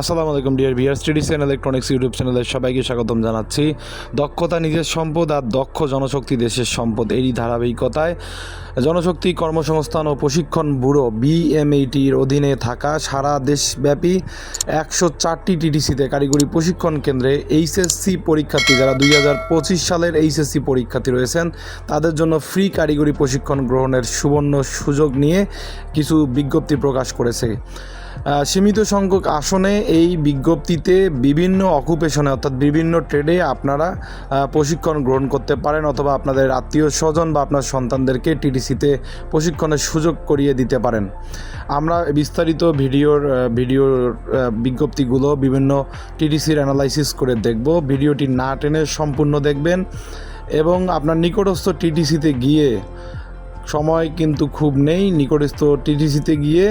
আসসালামু আলাইকুম, dear viewer স্টেডিস অ্যান্ড ইলেকট্রনিক্স ইউটিউব চ্যানেলের সবাইকে স্বাগতম জানাচ্ছি। দক্ষতা নিজের সম্পদ আর দক্ষ জনশক্তি দেশের সম্পদ, এরই ধারাবাহিকতায়। জনশক্তি কর্মসংস্থান ও প্রশিক্ষণ ব্যুরো বিএমএইটির অধীনে থাকা সারা দেশব্যাপী একশো চারটি টিটিসিতে কারিগরি প্রশিক্ষণ কেন্দ্রে এইচএসসি পরীক্ষার্থী, যারা দুই হাজার পঁচিশ সালের এইচএসসি পরীক্ষার্থী রয়েছেন, তাদের জন্য ফ্রি কারিগরি প্রশিক্ষণ গ্রহণের সুবর্ণ সুযোগ নিয়ে কিছু বিজ্ঞপ্তি প্রকাশ করেছে। সীমিত সংখ্যক আসনে এই বিজ্ঞপ্তিতে বিভিন্ন অকুপেশনে, অর্থাৎ বিভিন্ন ট্রেডে আপনারা প্রশিক্ষণ গ্রহণ করতে পারেন অথবা আপনাদের আত্মীয় স্বজন বা আপনার সন্তানদেরকে টিটিসিতে প্রশিক্ষণের সুযোগ করিয়ে দিতে পারেন। আমরা বিস্তারিত ভিডিওর ভিডিওর বিজ্ঞপ্তিগুলো বিভিন্ন টিটিসির অ্যানালাইসিস করে দেখব। ভিডিওটি না টেনে সম্পূর্ণ দেখবেন এবং আপনার নিকটস্থ টিটিসিতে গিয়ে সময় কিন্তু খুব নেই। নিকটস্থ টিটিসিতে গিয়ে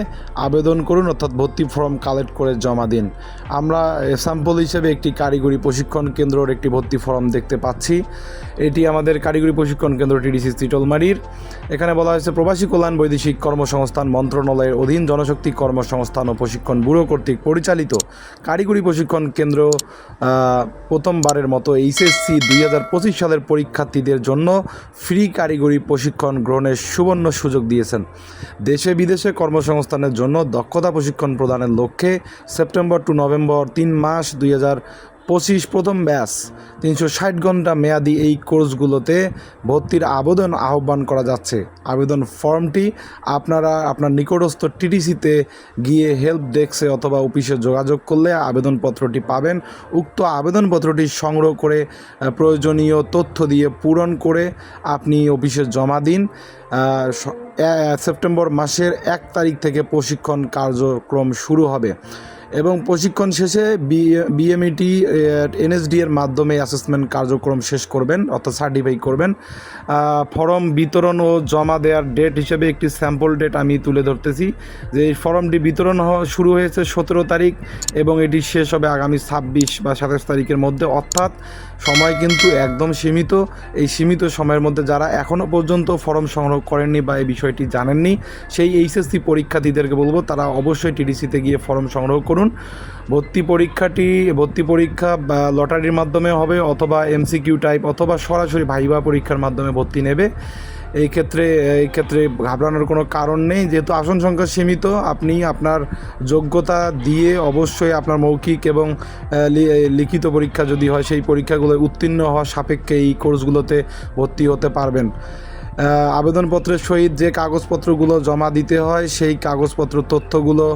আবেদন করুন, অর্থাৎ ভর্তি ফর্ম কালেক্ট করে জমা দিন। আমরা স্যাম্পল হিসেবে একটি কারিগরি প্রশিক্ষণ কেন্দ্রর একটি ভর্তি ফর্ম দেখতে পাচ্ছি। এটি আমাদের কারিগরি প্রশিক্ষণ কেন্দ্র টিডিসি চিটলমারির। এখানে বলা হয়েছে, প্রবাসী কল্যাণ বৈদেশিক কর্মসংস্থান মন্ত্রণালয়ের অধীন জনশক্তি কর্মসংস্থান ও প্রশিক্ষণ ব্যুরো কর্তৃক পরিচালিত কারিগরি প্রশিক্ষণ কেন্দ্র প্রথমবারের মতো এইচএসসি দুই হাজার পঁচিশ সালের পরীক্ষার্থীদের জন্য ফ্রি কারিগরি প্রশিক্ষণ গ্রহণের সুবর্ণ সুযোগ দিয়েছেন। দেশে বিদেশে কর্মসংস্থানের জন্য দক্ষতা প্রশিক্ষণ প্রদানের লক্ষ্যে সেপ্টেম্বর টু নভেম্বর তিন মাস দুই হাজার পঁচিশ প্রথম ব্যাস তিনশো ষাট ঘণ্টা মেয়াদি এই কোর্সগুলোতে ভর্তির আবেদন আহ্বান করা যাচ্ছে। আবেদন ফর্মটি আপনারা আপনার নিকটস্থ টিটিসিতে গিয়ে হেল্প ডেস্কে অথবা অফিসে যোগাযোগ করলে আবেদনপত্রটি পাবেন। উক্ত আবেদনপত্রটি সংগ্রহ করে প্রয়োজনীয় তথ্য দিয়ে পূরণ করে আপনি অফিসে জমা দিন। সেপ্টেম্বর মাসের এক তারিখ থেকে প্রশিক্ষণ কার্যক্রম শুরু হবে। এবং প্রশিক্ষণ শেষে বিএমইটি এনএসডি এর মাধ্যমে অ্যাসেসমেন্ট কার্যক্রম শেষ করবেন, অর্থাৎ সার্টিফাই করবেন। ফর্ম বিতরণ ও জমা দেওয়ার ডেট হিসেবে একটি স্যাম্পল ডেট আমি তুলে ধরতেছি। যে এই ফর্মটি বিতরণ শুরু হয়েছে সতেরো তারিখ এবং এটি শেষ হবে আগামী ছাব্বিশ বা সাতাশ তারিখের মধ্যে। অর্থাৎ সময় কিন্তু একদম সীমিত। এই সীমিত সময়ের মধ্যে যারা এখনও পর্যন্ত ফর্ম সংগ্রহ করেননি বা এই বিষয়টি জানেননি, সেই এইচএসসি পরীক্ষার্থীদেরকে বলব, তারা অবশ্যই টিডিসিতে গিয়ে ফর্ম সংগ্রহ করুন। ভর্তি পরীক্ষাটি, ভর্তি পরীক্ষা লটারির মাধ্যমে হবে অথবা এমসিকিউ টাইপ অথবা সরাসরি ভাইবা পরীক্ষার মাধ্যমে ভর্তি নেবে। এই ক্ষেত্রে এই ক্ষেত্রে ঘাবড়ানোর কোনো কারণ নেই। যেহেতু আসন সংখ্যা সীমিত, আপনি আপনার যোগ্যতা দিয়ে অবশ্যই আপনার মৌখিক এবং লিখিত পরীক্ষা যদি হয়, সেই পরীক্ষাগুলো উত্তীর্ণ হওয়ার সাপেক্ষে এই কোর্সগুলোতে ভর্তি হতে পারবেন। আবেদনপত্রের সহিত যে কাগজপত্রগুলো জমা দিতে হয়, সেই কাগজপত্র তথ্যগুলো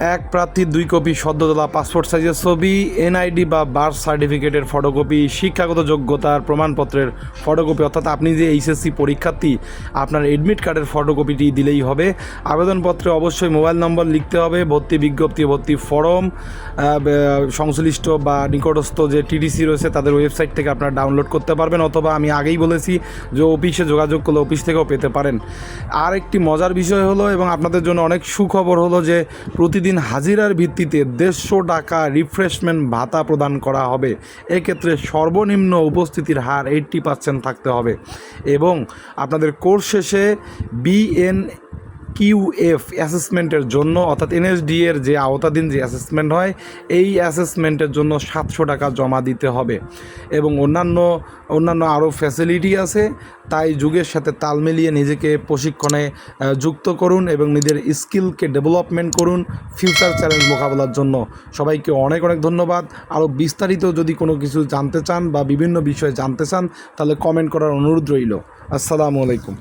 এক প্রার্থীর দুই কপি সদ্য তোলা পাসপোর্ট সাইজের ছবি, এনআইডি বা বার্থ সার্টিফিকেটের ফটোকপি, শিক্ষাগত যোগ্যতার প্রমাণপত্রের ফটোকপি। অর্থাৎ আপনি যে এইচএসসি পরীক্ষার্থী, আপনার এডমিট কার্ডের ফটোকপিটি দিলেই হবে। আবেদনপত্রে অবশ্যই মোবাইল নম্বর লিখতে হবে, ভর্তি বিজ্ঞপ্তি, ভর্তি ফর্ম সংশ্লিষ্ট বা নিকটস্থ যে টিডিসি রয়েছে তাদের ওয়েবসাইট থেকে আপনারা ডাউনলোড করতে পারবেন। অথবা আমি আগেই বলেছি যে অফিসে যোগাযোগ করলে অফিস থেকেও পেতে পারেন। আর একটি মজার বিষয় হলো এবং আপনাদের জন্য অনেক সুখবর হলো যে প্রতিদিন হাজিরার ভিত্তিতে দেড়শো টাকা রিফ্রেশমেন্ট ভাতা প্রদান করা হবে। এক্ষেত্রে সর্বনিম্ন উপস্থিতির হার এইট্টি পার্সেন্ট থাকতে হবে। এবং আপনাদের কোর্স শেষে বিএন কিউএফ অ্যাসেসমেন্টের জন্য, অর্থাৎ এনএসডি এর যে আওতাধীন যে অ্যাসেসমেন্ট হয়, এই অ্যাসেসমেন্টের জন্য সাতশো টাকা জমা দিতে হবে। এবং অন্যান্য অন্যান্য আরও ফ্যাসিলিটি আছে, তাই যুগের সাথে তাল মিলিয়ে নিজেকে প্রশিক্ষণে যুক্ত করুন এবং নিজের স্কিলকে ডেভেলপমেন্ট করুন ফিউচার চ্যালেঞ্জ মোকাবেলার জন্য। সবাইকে অনেক অনেক ধন্যবাদ। আরও বিস্তারিত যদি কোনো কিছু জানতে চান বা বিভিন্ন বিষয়ে জানতে চান, তাহলে কমেন্ট করার অনুরোধ রইল। আসসালামু আলাইকুম।